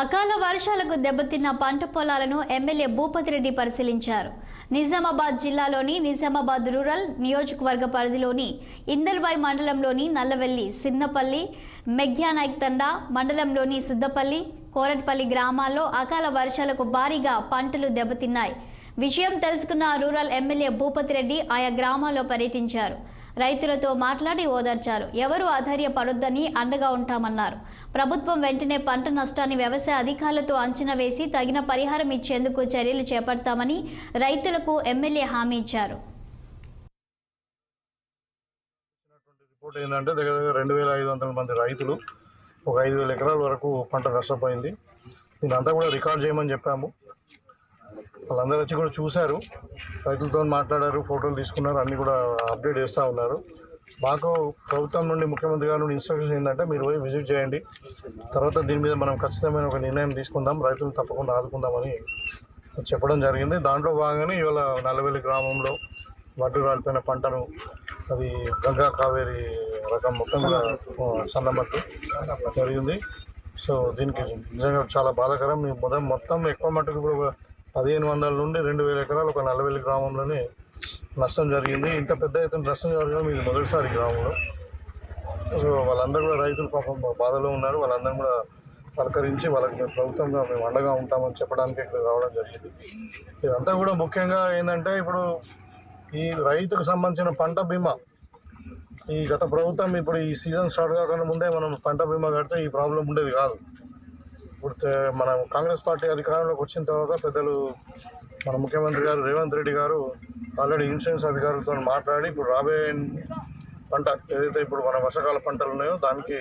అకాల వర్షాలకు దెబ్బతిన్న పంట పొలాలను ఎమ్మెల్యే భూపతిరెడ్డి పరిశీలించారు. నిజామాబాద్ జిల్లాలోని నిజామాబాద్ రూరల్ నియోజకవర్గ పరిధిలోని ఇందల్వాయి మండలంలోని నల్లవెల్లి సిన్నపల్లి మెగ్యానాయక్ తండా మండలంలోని సుద్దపల్లి కోరట్పల్లి గ్రామాల్లో అకాల వర్షాలకు భారీగా పంటలు దెబ్బతిన్నాయి. విషయం తెలుసుకున్న రూరల్ ఎమ్మెల్యే భూపతిరెడ్డి ఆయా గ్రామాల్లో పర్యటించారు. రైతులతో మాట్లాడి ఓదార్చారు. ఎవరు అధైర్యపడొద్దని అండగా ఉంటామన్నారు. ప్రభుత్వం వెంటనే పంట నష్టాన్ని వ్యవసాయ అధికారులతో అంచనా వేసి తగిన పరిహారం ఇచ్చేందుకు చర్యలు చేపడతామని రైతులకు ఎమ్మెల్యే హామీ ఇచ్చారు. రిపోర్ట్ ఏంటంటే దగ్గర దగ్గర రెండు వేల ఐదు వందల మంది రైతులు ఒక ఐదు వేల ఎకరాల వరకు పంట నష్టపోయింది. దీని అంతా కూడా రికార్డ్ చేయమని చెప్పాము. వాళ్ళందరూ వచ్చి కూడా చూశారు. రైతులతో మాట్లాడారు ఫోటోలు తీసుకున్నారు అన్నీ కూడా అప్డేట్ చేస్తూ ఉన్నారు. మాకు ప్రభుత్వం నుండి ముఖ్యమంత్రి గారి నుండి ఇన్స్ట్రక్షన్స్ ఏంటంటే మీరు పోయి విజిట్ చేయండి. తర్వాత దీని మీద మనం ఖచ్చితమైన ఒక నిర్ణయం తీసుకుందాం రైతులను తప్పకుండా ఆదుకుందామని చెప్పడం జరిగింది. దాంట్లో భాగంగానే ఇవాళ నల్లవెల్లి గ్రామంలో వడ్డు రాలిపోయిన పంటను అది గంగా కావేరి రకం మొత్తం సన్నమట్టు జరిగింది. సో దీనికి నిజంగా చాలా బాధాకరం. ఈ మొదటి మొత్తం ఎక్కువ మట్టుకు ఇప్పుడు పదిహేను వందల నుండి రెండు వేల ఎకరాలు ఒక నలభై గ్రామంలోనే నష్టం జరిగింది. ఇంత పెద్ద ఎత్తున నష్టం జరగడం ఇది మొదటిసారి గ్రామంలో. సో వాళ్ళందరూ కూడా రైతులు పాపం బాధలో ఉన్నారు. వాళ్ళందరూ కూడా పలకరించి వాళ్ళకి మేము ప్రభుత్వంగా మేము అండగా ఉంటామని చెప్పడానికి ఇక్కడ రావడం జరిగింది. ఇదంతా కూడా ముఖ్యంగా ఏంటంటే ఇప్పుడు ఈ రైతుకు సంబంధించిన పంట బీమా. ఈ గత ప్రభుత్వం ఇప్పుడు ఈ సీజన్ స్టార్ట్ కాకుండా ముందే మనం పంట బీమా కడితే ఈ ప్రాబ్లం ఉండేది కాదు. ఇప్పుడు మనం మన కాంగ్రెస్ పార్టీ అధికారంలోకి వచ్చిన తర్వాత పెద్దలు మన ముఖ్యమంత్రి గారు రేవంత్ రెడ్డి గారు ఆల్రెడీ ఇన్సూరెన్స్ అధికారులతో మాట్లాడి ఇప్పుడు రాబోయే పంట ఏదైతే ఇప్పుడు మన వర్షాకాల పంటలు ఉన్నాయో దానికి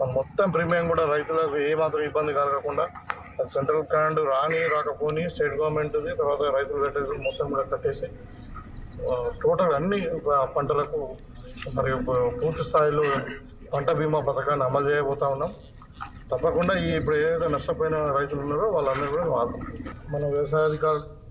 మన మొత్తం ప్రీమియం కూడా రైతులకు ఏమాత్రం ఇబ్బంది కలగకుండా అది సెంట్రల్ ఫండ్ రాని రాకపోని స్టేట్ గవర్నమెంట్ది తర్వాత రైతులు కట్టేసి మొత్తం కూడా కట్టేసి టోటల్ అన్ని పంటలకు మరి పూర్తి స్థాయిలో పంట బీమా పథకాన్ని అమలు చేయబోతా ఉన్నాం. తప్పకుండా ఇప్పుడు ఏదైతే నష్టపోయిన రైతులు ఉన్నారో వాళ్ళందరూ కూడా మనం మన వ్యవసాయ అధికారులు